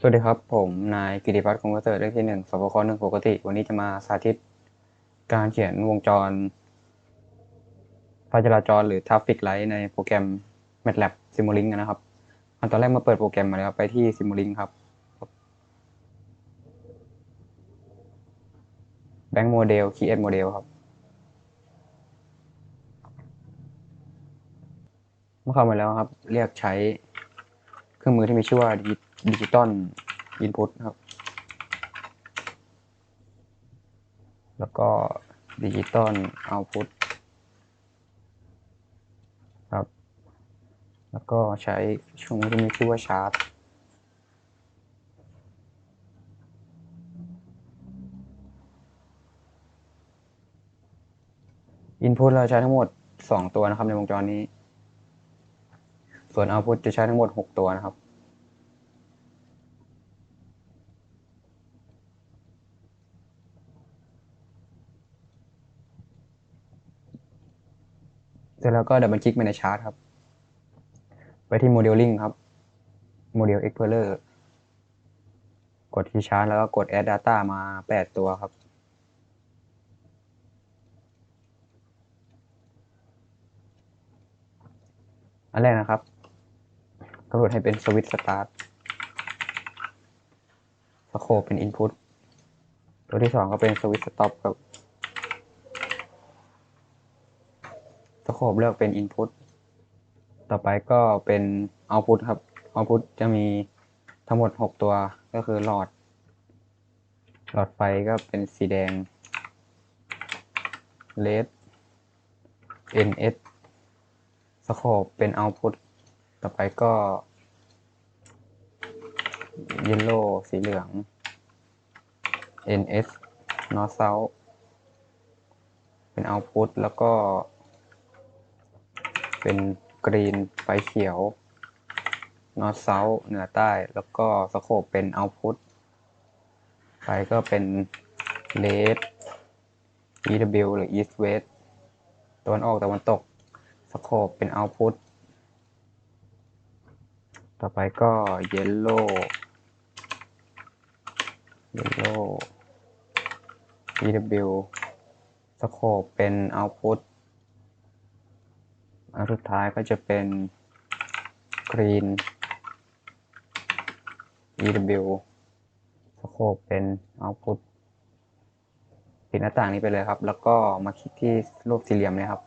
สวัสดีครับ ผมนายกิติพัฒน์คงประเสริฐเลขที่หนึ่งสปคหนึ่งปกติ วันนี้จะมาสาธิต การเขียนวงจรไฟจราจรหรือ Traffic Light ในโปรแกรม MATLAB Simulink นะครับ อันตอนแรกมาเปิดโปรแกรมมาแล้วไปที่ Simulink ครับ Bank Model Create Model ครับเมื่อเข้ามาแล้วครับ เรียกใช้เครื่องมือที่มีชื่อว่า ดิจิตอลอินพุตครับ แล้วก็ดิจิตอลเอาพุตครับ แล้วก็ใช้ช่วงที่มีชื่อว่าชาร์ตอินพุตเราใช้ทั้งหมด 2 ตัวนะครับในวงจรนี้ ส่วน output จะใช้ทั้งหมด 6 ตัวนะครับ เสร็จแล้วก็ดับเบิลคลิกไปในชาร์ตครับ ไปที่ Modeling ครับ Model Explorer กดที่ชาร์ตแล้วก็กด Add Data มา 8 ตัวครับ อันแรกนะครับกำหนดให้เป็นสวิตช์สตาร์ทสโคปเป็นอินพุตตัวที่สองก็เป็นสวิตช์สต็อปครับ สโคปเลือกเป็นอินพุตต่อไปก็เป็นเอาพุตครับเอาพุตจะมีทั้งหมด 6 ตัวก็คือหลอด หลอดไฟก็เป็นสีแดง red ns สโคปเป็น output ต่อไปก็ yellow สีเหลือง ns north south เป็น output แล้วก็ เป็น green ไฟเขียว north south เหนือใต้แล้วก็สโคปเป็น output ไปก็เป็น red EW หรือ east west ตะวันออกตะวันตกสโคปเป็น output ต่อไปก็ yellow yellow EW สโคปเป็น output นสุดท้ายก็จะเป็น green EW สโคปเป็น output ปิดหน้าต่างนี้ไปเลยครับ แล้วก็มาคลิกที่รูปสี่เหลี่ยมเลยครับ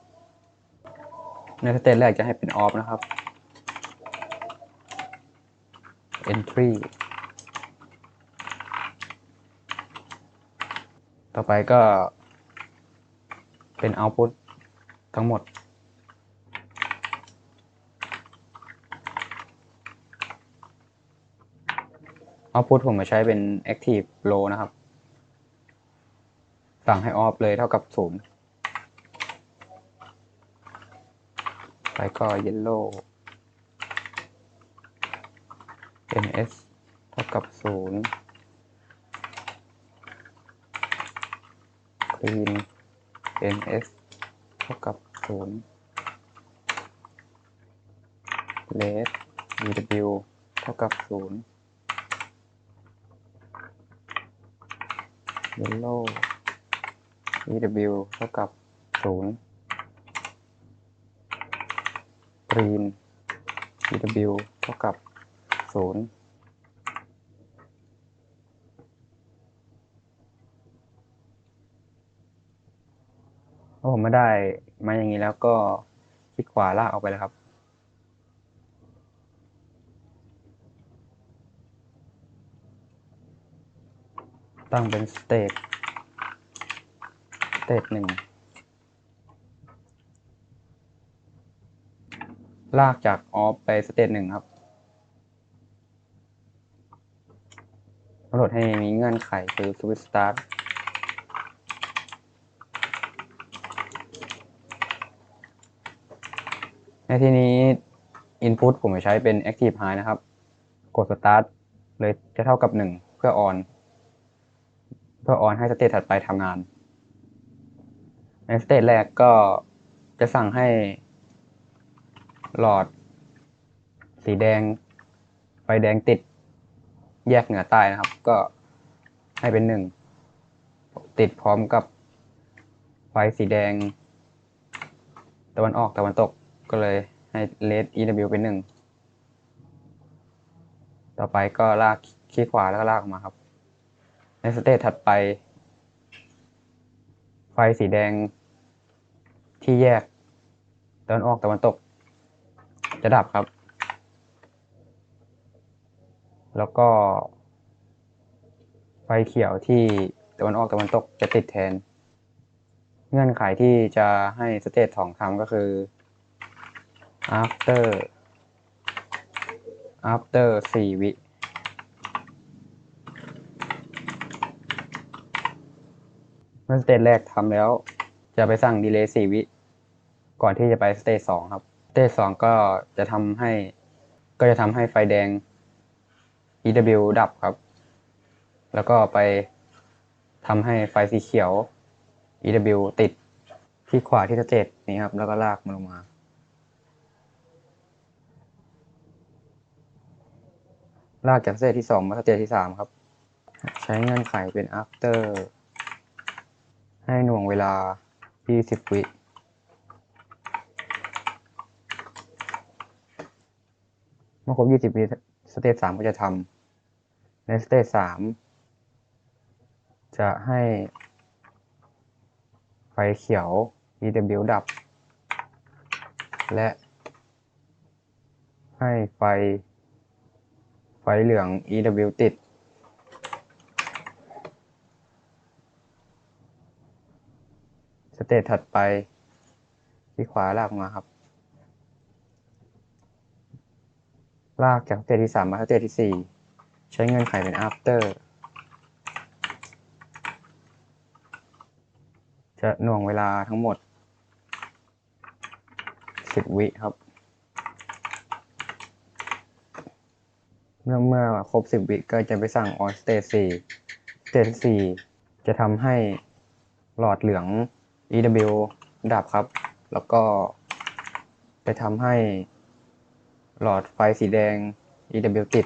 ในสเตจแรกจะให้เป็น off นะครับ entry ต่อไปก็เป็น output ทั้งหมด output ผมจะใช้เป็น active row นะครับ สั่งให้ออปเลยเท่ากับ 0 แล้วก็ yellow ns เท่ากับ 0 clean ns เท่ากับ 0 red uw เท่ากับ 0 yellow ew เท่ากับศูนย์ green ew เท่ากับศูนย์ พอผมไม่ได้มาอย่างนี้แล้วก็คลิกขวาลากออกไปเลยครับ ตั้งเป็นสเตทสเตทหนึ่งลากจากออฟไปสเตทหนึ่งครับกำหนดให้มีเงื่อนไขคือ switch start ในที่นี้ input ผมจะใช้เป็น active high นะครับ กด start เลยจะเท่ากับ 1 เพื่อ on เพื่อ on ให้สเตจถัดไปทำงาน ในสเตจแรกก็จะสั่งให้หลอด สีแดง ไฟแดงติด แยกเหนือใต้นะครับ ก็ให้เป็นหนึ่งติดพร้อมกับไฟสีแดง ตะวันออกตะวันตกก็เลยให้เลส EW เป็นหนึ่ง ต่อไปก็ลากคลิกขวาแล้วก็ลากออกมาครับ ในสเตจถัดไป ไฟสีแดงที่แยกตะวันออกตะวันตก จะดับครับ แล้วก็ ไฟเขียวที่ตะวันออกตะวันตกจะติดแทน เงื่อนไขที่จะให้สเตจสองทำก็คือ after after สี่วิ มื่อสเตจแรกทำแล้ว จะไปสั่งดีเลย์สี่วิ ก่อนที่จะไปสเตจสองครับสเตจสองก็จะทำให้ ก็จะทำให้ไฟแดง EW ดับครับ แล้วก็ไปทำให้ไฟสีเขียว EW ติดที่ขวาที่สเตจนี้ครับ แล้วก็ลากมันลงมาลากจากสเตจที่สองมาสเตจที่สามครับ ใช้เงื่อนไขเป็น after ให้หน่วงเวลา 20 วิเมื่อครบ 20 วิสเตจสามก็จะทำในสเตจสามจะให้ไฟเขียว EW ดับ และ ให้ไฟ ไฟเหลือง EW ติด เตจถัดไปที่ขวาลากมาครับ ลากจากสเตจที่สามมาสเตจที่สี่ใช้เงื่อนไขเป็น after จะหน่วงเวลาทั้งหมด 10 วิครับ เมื่อเมื่อครบ 10 วิก็จะไปสั่ง on stage 4 stage 4จะทำให้หลอดเหลือง EW ดับครับ แล้วก็ไปทำให้หลอดไฟสีแดง EW ติด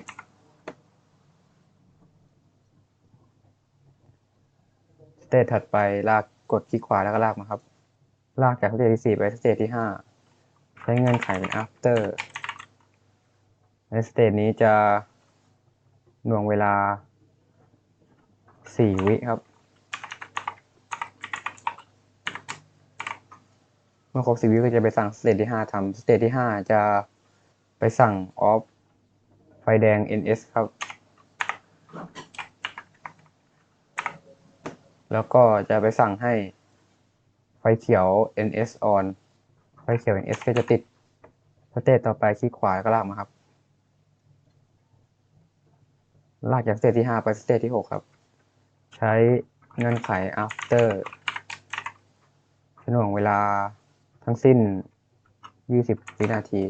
สเตจถัดไปลากกดคลิกขวาแล้วก็ลากมาครับ ลากจากสเตจที่ 4 ไปสเตจที่ 5 ใช้เงื่อนไขเป็น after ในสเตจนี้จะหน่วงเวลา 4 วิครับ เมื่อครบ4วิก็จะไปสั่งสเตจที่5ทำสเตจที่5จะไปสั่งออฟไฟแดง NS ครับ แล้วก็จะไปสั่งให้ไฟเขียว NS on ไฟเขียว NS ก็จะติดสเตจต่อไปคลิกขวาแล้วก็ลากมาครับ ลากจากสเตจที่ 5 ไปสเตจที่ 6 ครับ ใช้เงื่อนไข after หน่วงเวลา ทั้งสิ้น 20 วินาที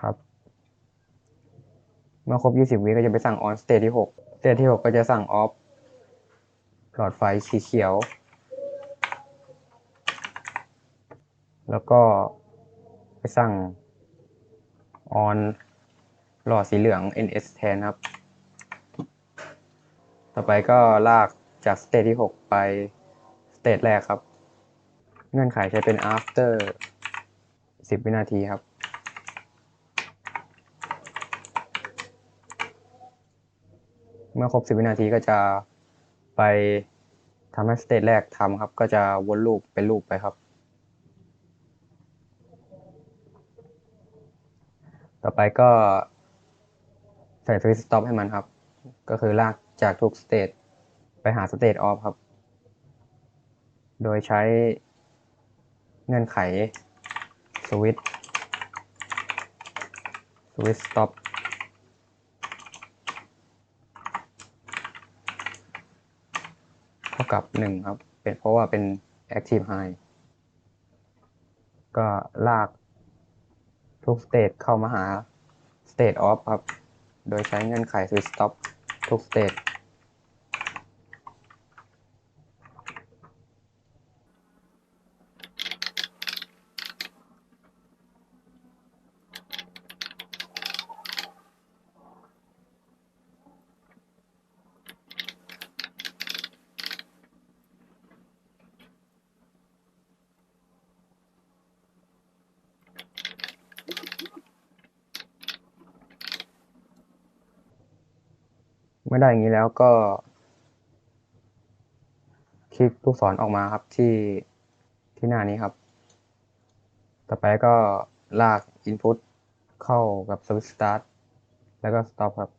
ครับ เมื่อครบ 20 วิก็จะไปสั่ง on stage ที่6 stage ที่ 6 ก็จะสั่ง off หลอดไฟสีเขียว แล้วก็ไปสั่ง on หลอดสีเหลือง NS แทนครับ ต่อไปก็ลาก จากสเตจที่ 6 ไปสเตจแรกครับ เงื่อนไขใช้เป็น after 10 วินาทีครับ เมื่อครบ 10 วินาทีก็จะไปทำให้สเตจแรกทำครับ ก็จะวนลูปเป็นลูปไปครับ ต่อไปก็ใส่สวิตช์สต็อปให้มันครับ ก็คือลากจากทุกสเตจ ไปหาสเตจออฟครับ โดยใช้เงื่อนไขสวิตสวิตสต็อปเท่ากับ 1 ครับ เป็นเพราะว่าเป็น active high ก็ลากทุกสเตจเข้ามาหาสเตจออฟครับ โดยใช้เงื่อนไข switch stop ทุกส เมื่อได้อย่างนี้แล้วก็ คลิกลูกศรออกมาครับที่ที่หน้านี้ครับ ต่อไปก็ลาก Input เข้ากับ Service Start แล้วก็ Stop ครับ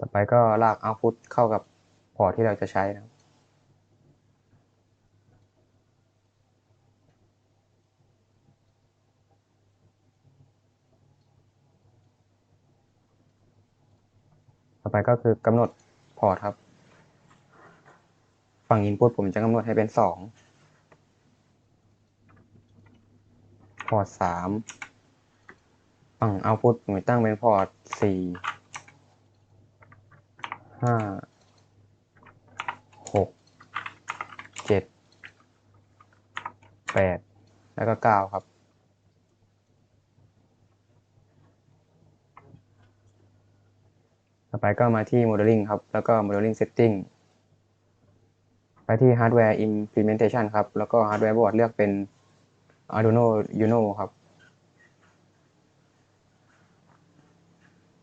ต่อไปก็ลาก Output เข้ากับพอร์ตที่เราจะใช้นะครับ ต่อไปก็คือกำหนดพอร์ตครับ ฝั่ง Input ผมจะกำหนดให้เป็นสองพอร์ตสามฝั่ง Output ผมตั้งเป็นพอร์ตสี่ห้าหกเจ็ดแปดแล้วก็เก้าครับ ต่อ ไปก็มาที่ Modeling ครับ แล้วก็ Modeling Setting ไปที่ Hardware Implementation ครับ แล้วก็ Hardware Board เลือกเป็น Arduino Uno ครับ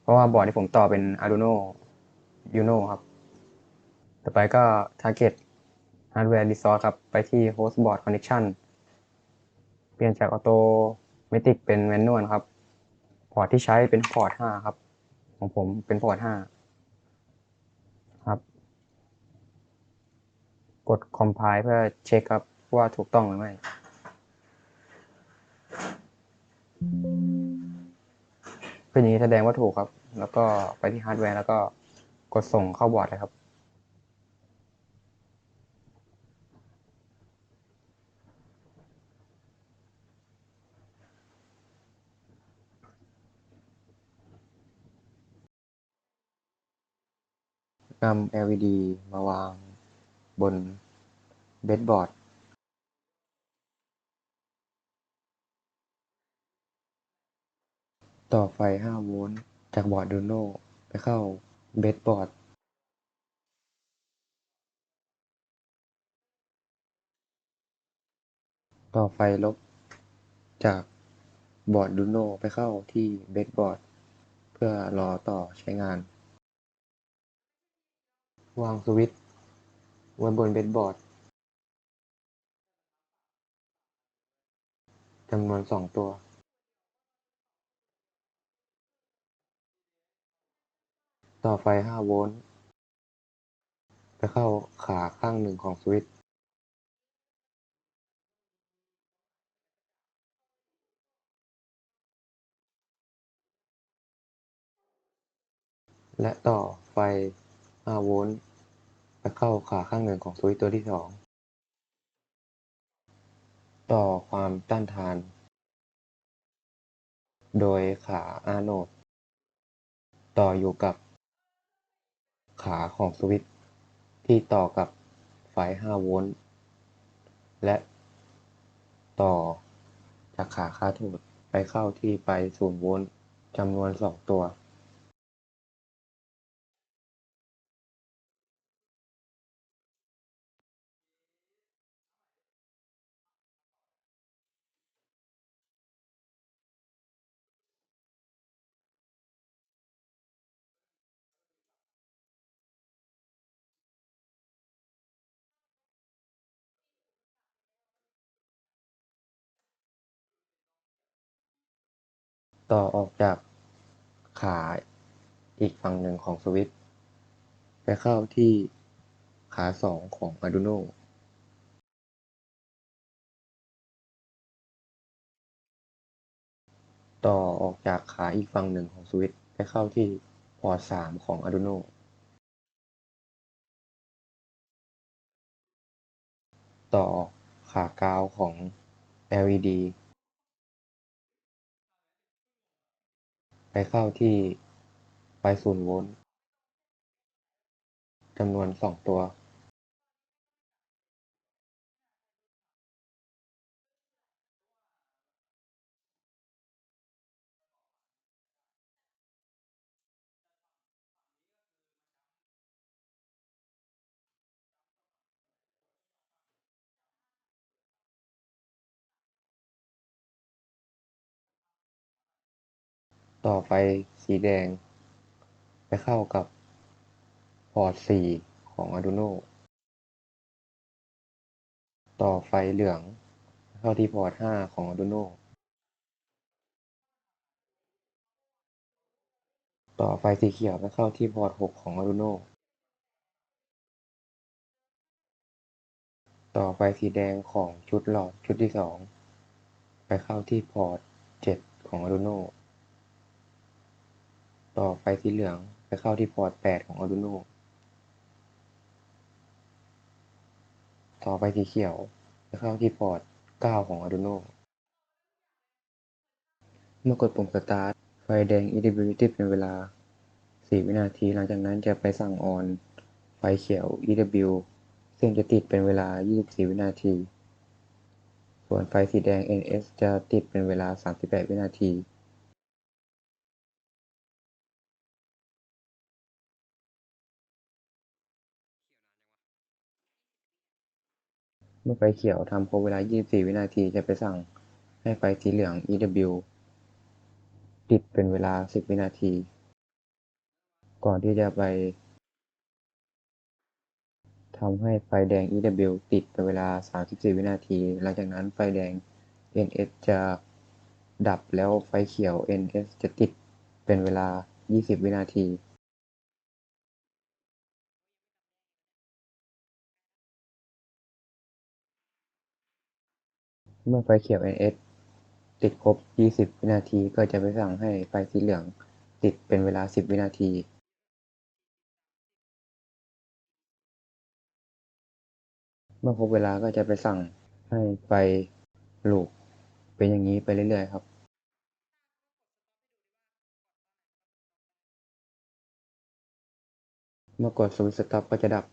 เพราะว่าบอร์ดที่ผมต่อเป็น Arduino Uno ครับ ต่อไปก็ Target Hardware Resource ครับ ไปที่ Host Board Connection เปลี่ยนจาก Automatic เป็น Manual ครับ พอร์ตที่ใช้เป็นพอร์ต 5 ครับ ของผมเป็นพอร์ต5ครับ กด Compile เพื่อเช็คครับว่าถูกต้องหรือไม่เป็นอย่างนี้แสดงว่าถูกครับ แล้วก็ไปที่ฮาร์ดแวร์แล้วก็กดส่งเข้าบอร์ดเลยครับ นำ LED มาวางบนเบดบอร์ดต่อไฟ 5 โวลต์ จากบอร์ด Arduino ไปเข้าเบดบอร์ด ต่อไฟลบ จากบอร์ด Arduino ไปเข้าที่เบดบอร์ด เพื่อรอต่อใช้งาน วางสวิตช์ไว้บนเบดบอร์ดจำนวน2ตัวต่อไฟ 5 โวลต์ ไปเข้าขาข้างหนึ่งของสวิตช์ และต่อไฟ 5 โวลต์ ไปเข้าขาข้างหนึ่งของสวิตตัวที่2ต่อความต้านทาน โดยขาอาโนด ต่ออยู่กับ ขาของสวิตที่ต่อกับไฟ5โวลต์และต่อจากขาคาโทดไปเข้าที่ไฟ0โวลต์จำนวน 2 ตัว ต่อออกจากขาอีกฝั่งหนึ่งของสวิตช์ไปเข้าที่ขา 2 ของ Arduino ต่อออกจากขาอีกฝั่งหนึ่งของสวิตช์ไปเข้าที่พอร์ต 3 ของ Arduino ต่อขา กาวของ LED ไป เข้าที่ไฟ0โวลต์จำนวนสองตัว ต่อไฟสีแดง ไปเข้ากับพอร์ต 4 ของ Arduino ต่อไฟเหลือง เข้าที่พอร์ต 5 ของ Arduino ต่อไฟสีเขียวไปเข้าที่พอร์ต 6 ของ Arduino ต่อไฟสีแดงของชุดหลอดชุดที่ 2 ไปเข้าที่พอร์ต 7 ของ Arduino ต่อไฟสีเหลืองไปเข้าที่พอร์ต 8 ของ Arduino ต่อไฟสีเขียวไปเข้าที่พอร์ต 9 ของ Arduino เมื่อกดปุ่ม Start ไฟแดง EDB ติดเป็นเวลา 4 วินาที หลังจากนั้นจะไปสั่ง On ไฟเขียว EW ซึ่งจะติดเป็นเวลา 24 วินาที ส่วนไฟสีแดง NS จะติดเป็นเวลา 38 วินาที เมื่อไฟเขียวทำครบเวลา 24 วินาที จะไปสั่งให้ไฟสีเหลือง EW ติดเป็นเวลา 10 วินาที ก่อนที่จะไปทำให้ไฟแดง EW ติดเป็นเวลา 34 วินาที หลังจากนั้นไฟแดง NS จะดับแล้วไฟเขียว NS จะติดเป็นเวลา 20 วินาที เมื่อไฟเขียว NS ติดครบ 20 วินาที ก็จะไปสั่งให้ไฟสีเหลืองติดเป็นเวลา 10 วินาทีเมื่อครบเวลาก็จะไปสั่งให้ไฟลูปเป็นอย่างนี้ไปเรื่อยๆครับ เมื่อกดสวิตช์สต็อปก็จะดับ